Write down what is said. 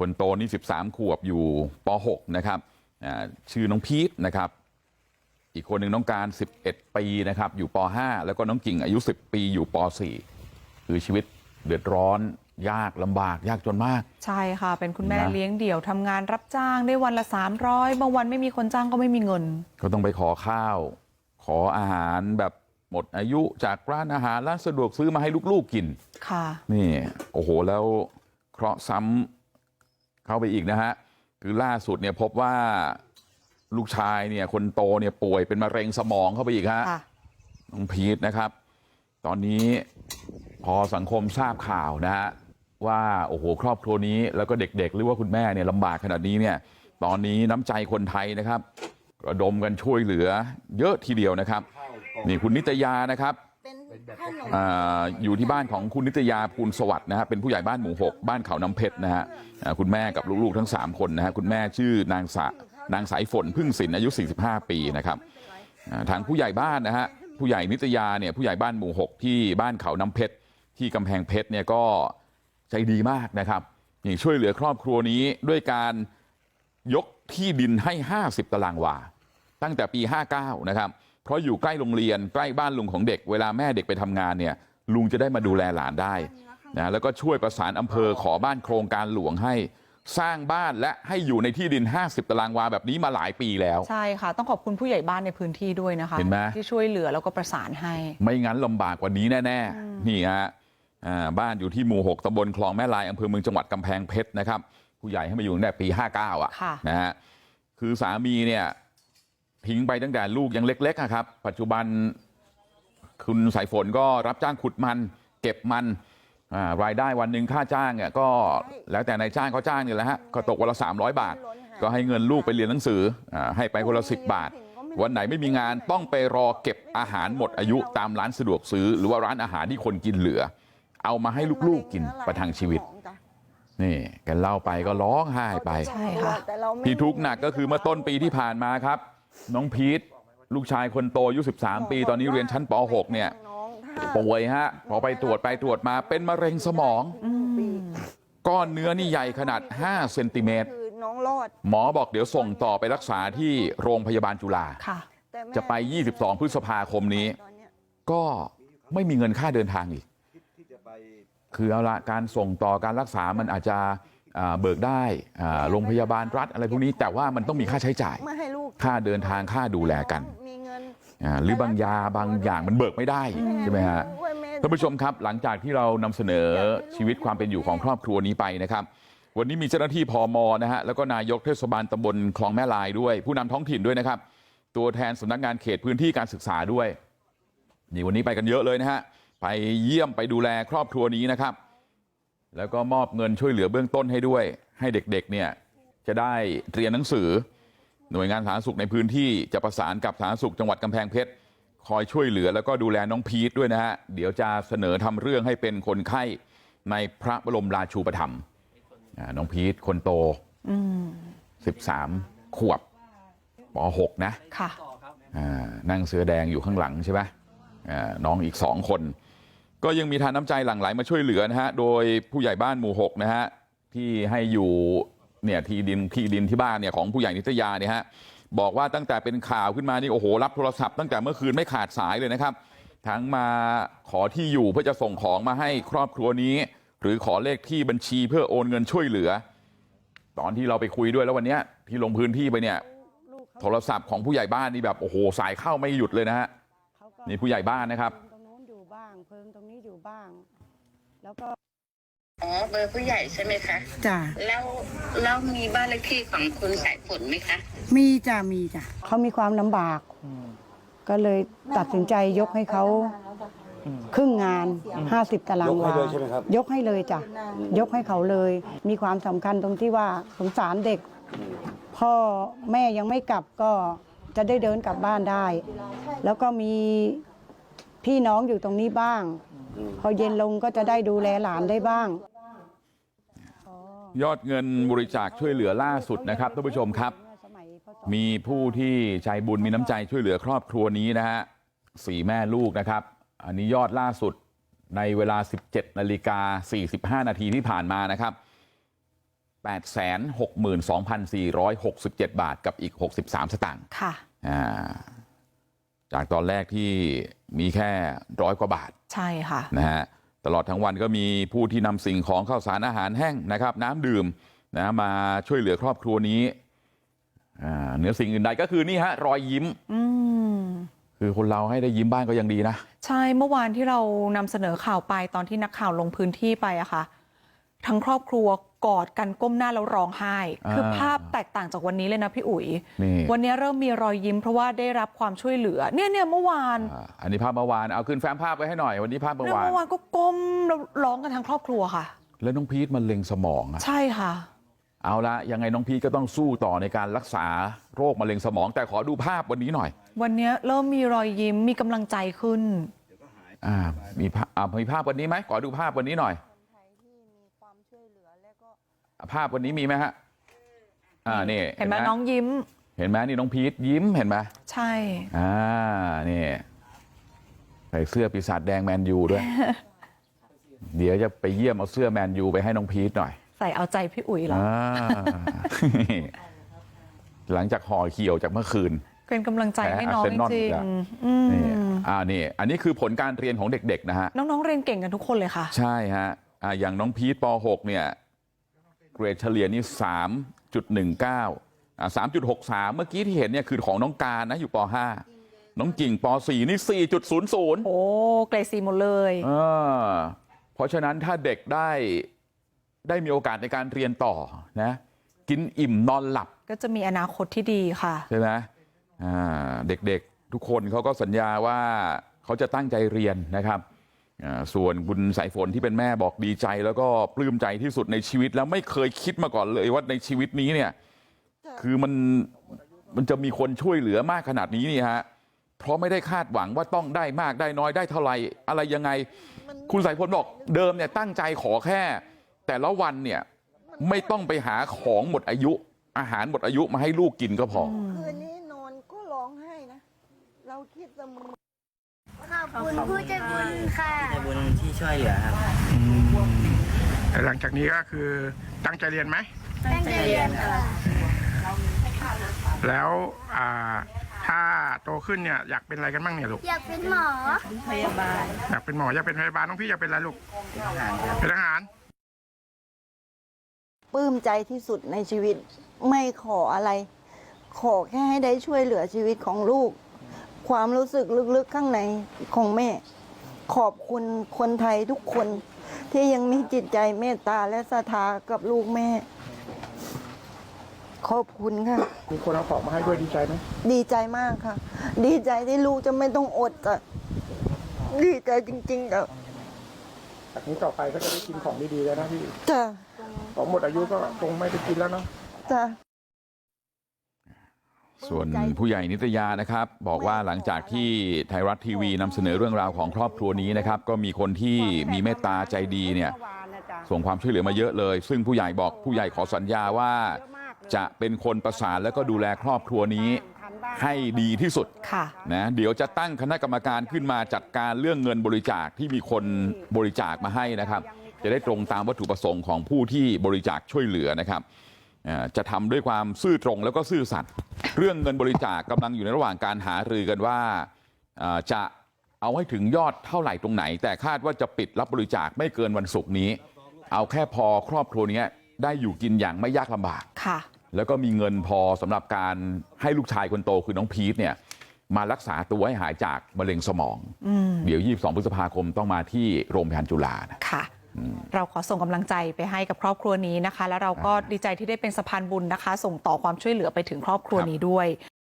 คนโตนี่13ขวบอยู่ป .6 นะครับอ่าชื่อน้องพีทนะครับอีกคนหนึ่งน้องการ11ปีนะครับอยู่ป .5 แล้วก็น้องกิ่งอายุ10ปีอยู่ป .4 คือชีวิตเดือดร้อนยากลำบากยากจนมากใช่ค่ะเป็นคุณแม่นะเลี้ยงเดี่ยวทำงานรับจ้างได้วันละ300บางวันไม่มีคนจ้างก็ไม่มีเงิน ก็ต้องไปขอข้าว ขออาหารแบบหมดอายุจากร้านอาหารร้านสะดวกซื้อมาให้ลูกๆกินค่ะนี่โอ้โหแล้วเคราะห์ซ้ำ เข้าไปอีกนะฮะคือล่าสุดเนี่ยพบว่าลูกชายเนี่ยคนโตเนี่ยป่วยเป็นมะเร็งสมองเข้าไปอีกฮะค่ะน้องพีทนะครับตอนนี้พอสังคมทราบข่าวนะฮะว่าโอ้โหครอบครัวนี้แล้วก็เด็กๆหรือว่าคุณแม่เนี่ยลำบากขนาดนี้เนี่ยตอนนี้น้ำใจคนไทยนะครับระดมกันช่วยเหลือเยอะทีเดียวนะครับนี่คุณนิตยานะครับเป็นขนม อยู่ที่บ้านของคุณนิตยาภูลสวัสดิ์นะฮะเป็นผู้ใหญ่บ้านหมู่หกบ้านเขาน้ำเพชรนะฮะคุณแม่กับลูกๆทั้งสามคนนะฮะคุณแม่ชื่อนางสะนางสายฝนพึ่งศิลอายุ45ปีนะครับทางผู้ใหญ่บ้านนะฮะผู้ใหญ่นิตยาเนี่ยผู้ใหญ่บ้านหมู่หกที่บ้านเขาน้ำเพชรที่กำแพงเพชรเนี่ยก็ใจดีมากนะครับนี่ช่วยเหลือครอบครัวนี้ด้วยการยกที่ดินให้50ตารางวาตั้งแต่ปี59นะครับ เพราะอยู่ใกล้โรงเรียนใกล้บ้านลุงของเด็กเวลาแม่เด็กไปทำงานเนี่ยลุงจะได้มาดูแลหลานได้นะแล้วก็ช่วยประสานอำเภอขอบ้านโครงการหลวงให้สร้างบ้านและให้อยู่ในที่ดิน50ตารางวาแบบนี้มาหลายปีแล้วใช่ค่ะต้องขอบคุณผู้ใหญ่บ้านในพื้นที่ด้วยนะคะเห็นไหมที่ช่วยเหลือแล้วก็ประสานให้ไม่งั้นลำบากกว่านี้แน่ๆนี่ฮะอ่าบ้านอยู่ที่หมู่6ตำบลคลองแม่ลายอำเภอเมืองจังหวัดกำแพงเพชรนะครับผู้ใหญ่ให้มาอยู่ตั้งแต่ปี 59อะค่ะนะฮะคือสามีเนี่ยทิ้ง ไปตั้งแต่ลูกยังเล็กๆอะครับปัจจุบันคุณสายฝนก็รับจ้างขุดมันเก็บมันอ่ารายได้วันหนึ่งค่าจ้างเนี่ยก็แล้วแต่นายจ้างเขาจ้างเนี่ยแหละฮะก็ตกวันละ300บาทก็ให้เงินลูกไปเรียนหนังสืออาให้ไปคนละสิบบาทวันไหนไม่มีงานต้องไปรอเก็บอาหารหมดอายุตามร้านสะดวกซื้อหรือว่าร้านอาหารที่คนกินเหลือเอามาให้ลูกๆกินประทังชีวิตนี่แกันเล่าไปก็ร้องไห้ไปใช่ค่ะที่ทุกข์หนักก็คือเมื่อต้นปีที่ผ่านมาครับ น้องพีทลูกชายคนโตอายุ13ปีตอนนี้เรียนชั้นป .6 เนี่ยป่วยฮะพอไปตรวจไปตรวจมาเป็นมะเร็งสมองก้อนเนื้อนี่ใหญ่ขนาด5เซนติเมตรคือน้องรอดหมอบอกเดี๋ยวส่งต่อไปรักษาที่โรงพยาบาลจุฬาค่ะแต่แม่จะไป22พฤษภาคมนี้ตอนเนี้ยก็ไม่มีเงินค่าเดินทางอีกคือเอาละการส่งต่อการรักษามันอาจจะอ่า เบิกได้อ่าโรงพยาบาลรัฐอะไรพวกนี้แต่ว่ามันต้องมีค่าใช้จ่ายไม่ให้ลูกค่าเดินทางค่าดูแลกันมีเงินอ่าหรือบางยาบางอย่างมันเบิกไม่ได้ใช่ไหมฮะด้วยแม่ท่านผู้ชมครับหลังจากที่เรานำเสนอชีวิตความเป็นอยู่ของครอบครัวนี้ไปนะครับวันนี้มีเจ้าหน้าที่พมนะฮะแล้วก็นายกเทศบาลตำบลคลองแม่ลายด้วยผู้นำท้องถิ่นด้วยนะครับตัวแทนสำนักงานเขตพื้นที่การศึกษาด้วยนี่วันนี้ไปกันเยอะเลยนะฮะไปเยี่ยมไปดูแลครอบครัวนี้นะครับ แล้วก็มอบเงินช่วยเหลือเบื้องต้นให้ด้วยให้เด็กๆเนี่ยจะได้เรียนหนังสือหน่วยงานสาธารณสุขในพื้นที่จะประสานกับสาธารณสุขจังหวัดกำแพงเพชรคอยช่วยเหลือแล้วก็ดูแลน้องพีทด้วยนะฮะเดี๋ยวจะเสนอทำเรื่องให้เป็นคนไข้ในพระบรมราชูปถัมภ์อ่าน้องพีทคนโตอืม13ขวบป .6 นะค่ะอ่านั่งเสื้อแดงอยู่ข้างหลังใช่ไหมอ่าน้องอีกสองคน ก็ยังมีทานน้ำใจหลั่งไหลมาช่วยเหลือนะฮะโดยผู้ใหญ่บ้านหมู่หกนะฮะที่ให้อยู่เนี่ยที่ดินที่ดินที่บ้านเนี่ยของผู้ใหญ่นิตยาเนี่ยฮะบอกว่าตั้งแต่เป็นข่าวขึ้นมานี่โอ้โหรับโทรศัพท์ตั้งแต่เมื่อคืนไม่ขาดสายเลยนะครับทั้งมาขอที่อยู่เพื่อจะส่งของมาให้ครอบครัวนี้หรือขอเลขที่บัญชีเพื่อโอนเงินช่วยเหลือ ตอนที่เราไปคุยด้วยแล้ววันเนี้ยที่ลงพื้นที่ไปเนี่ยโทรศัพท์ของผู้ใหญ่บ้านนี่แบบโอ้โหสายเข้าไม่หยุดเลยนะฮะนี่ผู้ใหญ่บ้านนะครับ ตรงนู้นอยู่บ้าง เพิงตรงนี้อยู่บ้าง แล้วก็ อ๋อ เบอร์ผู้ใหญ่ใช่ไหมคะ จ้ะแล้วแล้วมีบ้านเลขที่ของคุณสายฝนไหมคะ มีจ้ะมีจ้ะเขามีความลำบาก ก็เลยตัดสินใจยกให้เขาครึ่งงาน 50 ตารางวายกให้เลยใช่ไหมครับ ยกให้เลยจ้ะยกให้เขาเลย มีความสำคัญตรงที่ว่าสงสารเด็ก พ่อแม่ยังไม่กลับก็จะได้เดินกลับบ้านได้ แล้วก็มีพี่น้องอยู่ตรงนี้บ้าง พอเย็นลงก็จะได้ดูแลหลานได้บ้าง ยอดเงินบริจาคช่วยเหลือล่าสุดนะครับท่านผู้ชมครับ มีผู้ที่ใจบุญมีน้ำใจช่วยเหลือครอบครัวนี้นะฮะสี่แม่ลูกนะครับ อันนี้ยอดล่าสุดในเวลา 17นาฬิกา 45 นาทีที่ผ่านมานะครับ 862,467 บาทกับอีก 63 สตางค์ค่ะอ่า จากตอนแรกที่มีแค่ร้อยกว่าบาทใช่ค่ะนะฮะตลอดทั้งวันก็มีผู้ที่นำสิ่งของข้าวสารอาหารแห้งนะครับน้ำดื่มนะมาช่วยเหลือครอบครัวนี้อ่าเหนือสิ่งอื่นใดก็คือนี่ฮะรอยยิ้มอืมคือคนเราให้ได้ยิ้มบ้างก็ยังดีนะใช่เมื่อวานที่เรานำเสนอข่าวไปตอนที่นักข่าวลงพื้นที่ไปอะค่ะ ทั้งครอบครัวกอดกันก้มหน้าแล้วร้องไห้อ่าคือภาพแตกต่างจากวันนี้เลยนะพี่อุ๋ยนี่วันนี้เริ่มมีรอยยิ้มเพราะว่าได้รับความช่วยเหลือเนี่ยเนี่ยเมื่อวานอ่าอันนี้ภาพเมื่อวานเอาขึ้นแฟ้มภาพไว้ให้หน่อยวันนี้ภาพเมื่เนี่อยวานเมื่อวานก็ก้มแล้วร้องกันทั้งครอบครัวค่ะ แล้วน้องพีทมันเล็งสมองอะใช่ค่ะ เอาละยังไงน้องพีทก็ต้องสู้ต่อในการรักษาโรคมะเร็งสมอง แต่ขอดูภาพวันนี้หน่อย วันนี้เริ่มมีรอยยิ้มมีกำลังใจขึ้นอ่ามีภาพอ่ามีภาพวันนี้ไหมขอดูภาพวันนี้หน่อยอะ ภาพวันนี้มีไหมฮะอ่านี่เห็นไหมน้องยิ้มเห็นไหมนี่น้องพีทยิ้มเห็นไหมใช่อ่านี่ใส่เสื้อปีศาจแดงแมนยูด้วย เดี๋ยวจะไปเยี่ยมเอาเสื้อแมนยูไปให้น้องพีทหน่อย ใส่เอาใจพี่อุ๋ยเหรออ่าหลังจากห่อเขียวจากเมื่อคืน เป็นกำลังใจให้น้องแพ้อาร์เซนอลจริอีงกแล้วๆอืมนี่อ่านี่อันนี้คือผลการเรียนของเด็กๆนะฮะ น้องๆเรียนเก่งกันทุกคนเลยค่ะ ใช่ฮะอ่าอย่างน้องพีทป .6 เนี่ย เกรดเฉลี่ยนี่3.19อ่า3.63เมื่อกี้ที่เห็นเนี่ยคือของน้องการนะอยู่ป .5 น้องกิ่งป .4 นี่4.00โอ้เกรดสีหมดเลยเออเพราะฉะนั้นถ้าเด็กได้ได้มีโอกาสในการเรียนต่อนะกินอิ่มนอนหลับก็จะมีอนาคตที่ดีค่ะใช่ไหมอ่าเด็กๆทุกคนเขาก็สัญญาว่าเขาจะตั้งใจเรียนนะครับอ่า ส่วนคุณสายฝนที่เป็นแม่บอกดีใจแล้วก็ปลื้มใจที่สุดในชีวิตแล้วไม่เคยคิดมาก่อนเลยว่าในชีวิตนี้เนี่ยคือมันมันจะมีคนช่วยเหลือมากขนาดนี้นี่ฮะเพราะไม่ได้คาดหวังว่าต้องได้มากได้น้อยได้เท่าไหร่อะไรยังไงคุณสายฝนบอกเดิมเนี่ยตั้งใจขอแค่แต่ละวันเนี่ยไม่ต้องไปหาของหมดอายุอาหารหมดอายุมาให้ลูกกินก็พอคืนนี้นอนก็ร้องไห้นะเราคิดเสมอข อบคุณผู้ใจบุญค่ะใจบุญที่ช่วยเหลือครับหลังจากนี้ก็คือตั้งใจเรียนไหม ตั้งใจเรียนค่ะแล้วอ่าถ้าโตขึ้นเนี่ยอยากเป็นอะไรกันบ้างเนี่ยลูก อยากเป็นหมออยากเป็นหมออยากเป็นพยาบาลน้องพี่อยากเป็นอะไรลูกทหารครับ เป็นทหาร ปลื้มใจที่สุดในชีวิตไม่ขออะไร ขอแค่ให้ได้ช่วยเหลือชีวิตของลูก ความรู้สึกลึกๆข้างในของแม่ ขอบคุณคนไทยทุกคน ที่ยังมีจิตใจเมตตาและศรัทธากับลูกแม่ ขอบคุณค่ะ มีคนเอาของมาให้ด้วยดีใจไหมดีใจมากค่ะ ดีใจที่ลูกจะไม่ต้องอดจ้ะดีใจจริงๆจ้ะจากนี้ต่อไปก็จะได้กินของดีๆแล้วนะพี่ จ้ะของหมดอายุก็คงไม่ได้กินแล้วเนาะ จ้ะ ส่วนผู้ใหญ่นิตยานะครับบอกว่าหลังจากที่ไทยรัฐทีวีนำเสนอเรื่องราวของครอบครัวนี้นะครับก็มีคนที่มีเมตตาใจดีเนี่ยส่งความช่วยเหลือมาเยอะเลยซึ่งผู้ใหญ่บอกผู้ใหญ่ขอสัญญาว่าจะเป็นคนประสานแล้วก็ดูแลครอบครัวนี้ให้ดีที่สุดค่ะนะเดี๋ยวจะตั้งคณะกรรมการขึ้นมาจัดการเรื่องเงินบริจาคที่มีคนบริจาคมาให้นะครับจะได้ตรงตามวัตถุประสงค์ของผู้ที่บริจาคช่วยเหลือนะครับอ่า จะทำด้วยความซื่อตรงแล้วก็ซื่อสัตย์เรื่องเงินบริจาคกำลังอยู่ในระหว่างการหารือกันว่าอ่าจะเอาให้ถึงยอดเท่าไหร่ตรงไหน แต่คาดว่าจะปิดรับบริจาคไม่เกินวันศุกร์นี้ เอาแค่พอครอบครัวนี้ได้อยู่กินอย่างไม่ยากลำบากค่ะแล้วก็มีเงินพอสำหรับการให้ลูกชายคนโตคือน้องพีทเนี่ยมารักษาตัวให้หายจากมะเร็งสมองอืมเดี๋ยว 22 พฤษภาคมต้องมาที่โรงพยาบาลจุฬานะค่ะ เราขอส่งกำลังใจไปให้กับครอบครัวนี้นะคะ แล้วเราก็ดีใจที่ได้เป็นสะพานบุญนะคะ ส่งต่อความช่วยเหลือไปถึงครอบครัวครับนี้ด้วย